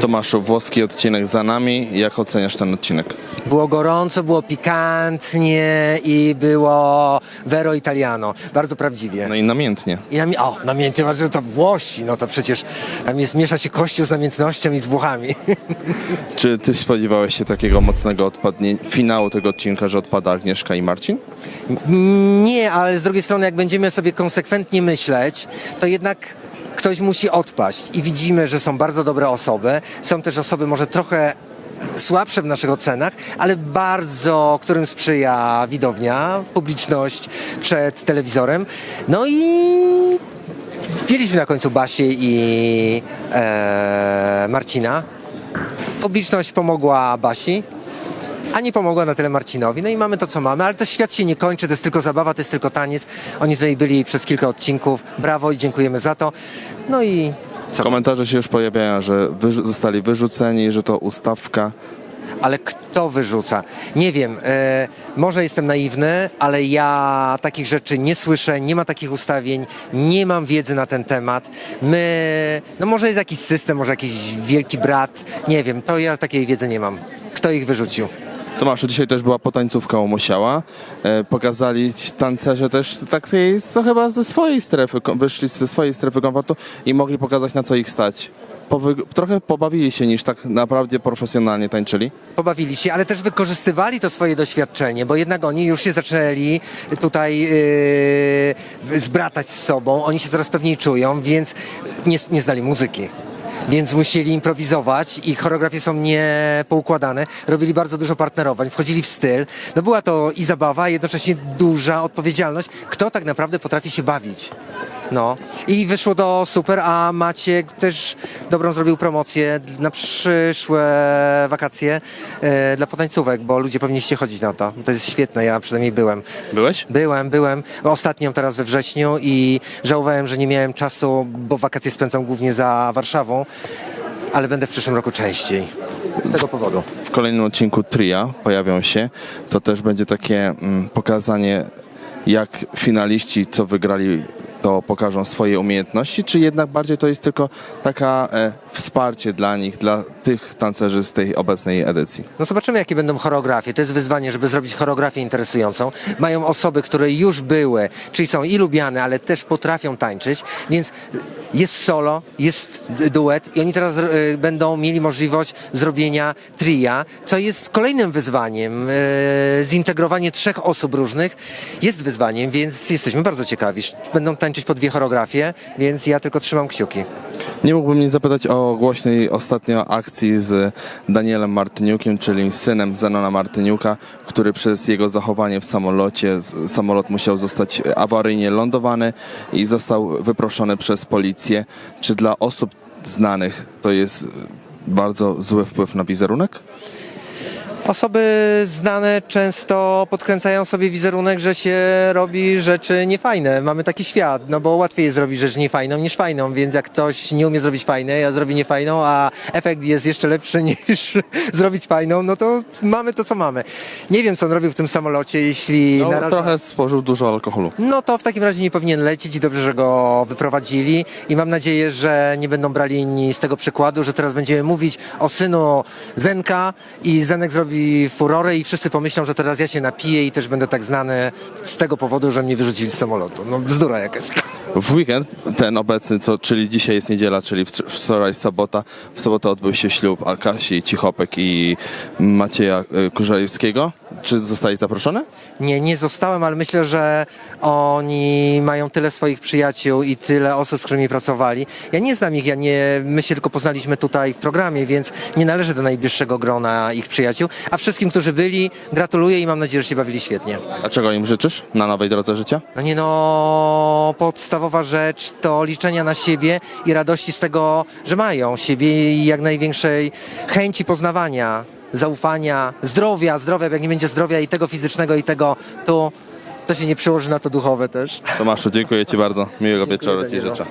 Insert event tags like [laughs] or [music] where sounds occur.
Tomaszu, włoski odcinek za nami. Jak oceniasz ten odcinek? Było gorąco, było pikantnie i było vero italiano. Bardzo prawdziwie. No i namiętnie. I nami- o, namiętnie, że to Włosi, no to przecież tam jest, miesza się kościół z namiętnością i z Włochami. [laughs] Czy ty spodziewałeś się takiego mocnego odpadnie, finału tego odcinka, że odpada Agnieszka i Marcin? Nie, ale z drugiej strony, jak będziemy sobie konsekwentnie myśleć, to jednak ktoś musi odpaść. I widzimy, że są bardzo dobre osoby. Są też osoby może trochę słabsze w naszych ocenach, ale bardzo, którym sprzyja widownia, publiczność przed telewizorem. No i wpieliśmy na końcu Basię i e, Marcina. Publiczność pomogła Basi, a nie pomogła na tyle Marcinowi. No i mamy to, co mamy, ale to świat się nie kończy, to jest tylko zabawa, to jest tylko taniec. Oni tutaj byli przez kilka odcinków. Brawo i dziękujemy za to. No i co? Komentarze się już pojawiają, że wyrzu- zostali wyrzuceni, że to ustawka. Ale kto wyrzuca? Nie wiem, e, może jestem naiwny, ale ja takich rzeczy nie słyszę, nie ma takich ustawień, nie mam wiedzy na ten temat. My, no może jest jakiś system, może jakiś wielki brat, nie wiem, to ja takiej wiedzy nie mam. Kto ich wyrzucił? Tomaszu, dzisiaj też była potańcówka u Musiała. E, pokazali tancerze też takiej, to chyba ze swojej strefy, wyszli ze swojej strefy komfortu i mogli pokazać na co ich stać. Powy- trochę pobawili się niż tak naprawdę profesjonalnie tańczyli. pobawili się, ale też wykorzystywali to swoje doświadczenie, bo jednak oni już się zaczęli tutaj yy, zbratać z sobą, oni się coraz pewniej czują, więc nie, nie znali muzyki. Więc musieli improwizować i choreografie są niepoukładane. Robili bardzo dużo partnerowań, wchodzili w styl. No była to i zabawa, i jednocześnie duża odpowiedzialność. Kto tak naprawdę potrafi się bawić? No i wyszło to super, a Maciek też dobrą zrobił promocję na przyszłe wakacje e, dla potańcówek, bo ludzie powinniście chodzić na to. To jest świetne, ja przynajmniej byłem. Byłeś? Byłem, byłem. Ostatnią teraz we wrześniu i żałowałem, że nie miałem czasu, bo wakacje spędzam głównie za Warszawą, ale będę w przyszłym roku częściej. Z tego powodu. W kolejnym odcinku Tria pojawią się. To też będzie takie mm, pokazanie, jak finaliści, co wygrali, to pokażą swoje umiejętności, czy jednak bardziej to jest tylko taka e, wsparcie dla nich, dla tych tancerzy z tej obecnej edycji. No zobaczymy, jakie będą choreografie. To jest wyzwanie, żeby zrobić choreografię interesującą. Mają osoby, które już były, czyli są i lubiane, ale też potrafią tańczyć, więc jest solo, jest duet i oni teraz y, będą mieli możliwość zrobienia tria, co jest kolejnym wyzwaniem. Y, zintegrowanie trzech osób różnych jest wyzwaniem, więc jesteśmy bardzo ciekawi. Będą tańczyć po dwie choreografie, więc ja tylko trzymam kciuki. Nie mógłbym nie zapytać o głośnej ostatnio akcji z Danielem Martyniukiem, czyli synem Zenona Martyniuka, który przez jego zachowanie w samolocie, samolot musiał zostać awaryjnie lądowany i został wyproszony przez policję. Czy dla osób znanych to jest bardzo zły wpływ na wizerunek? Osoby znane często podkręcają sobie wizerunek, że się robi rzeczy niefajne. Mamy taki świat, no bo łatwiej jest zrobić rzecz niefajną niż fajną, więc jak ktoś nie umie zrobić fajnej, a zrobi niefajną, a efekt jest jeszcze lepszy [laughs] niż zrobić fajną, no to mamy to, co mamy. Nie wiem, co on robił w tym samolocie, jeśli No, naraża- trochę spożył dużo alkoholu. no to w takim razie nie powinien lecieć i dobrze, że go wyprowadzili i mam nadzieję, że nie będą brali inni z tego przykładu, że teraz będziemy mówić o synu Zenka i Zenek zrobi furorę i wszyscy pomyślą, że teraz ja się napiję i też będę tak znany z tego powodu, że mnie wyrzucili z samolotu. No bzdura jakaś. W weekend, ten obecny, co, czyli dzisiaj jest niedziela, czyli wczoraj sobota, w sobotę odbył się ślub Akasi Cichopek i Macieja y, Kurzajewskiego. Czy zostałeś zaproszony? Nie, nie zostałem, ale myślę, że oni mają tyle swoich przyjaciół i tyle osób, z którymi pracowali. Ja nie znam ich, ja nie, my się tylko poznaliśmy tutaj w programie, więc nie należę do najbliższego grona ich przyjaciół. A wszystkim, którzy byli, gratuluję i mam nadzieję, że się bawili świetnie. A czego im życzysz na nowej drodze życia? No nie no, podstawowa rzecz to liczenia na siebie i radości z tego, że mają siebie i jak największej chęci poznawania, zaufania, zdrowia, zdrowia, bo jak nie będzie zdrowia i tego fizycznego i tego tu, to się nie przełoży na to duchowe też. Tomaszu, dziękuję Ci bardzo. Miłego wieczoru Ci Danielu. życzę.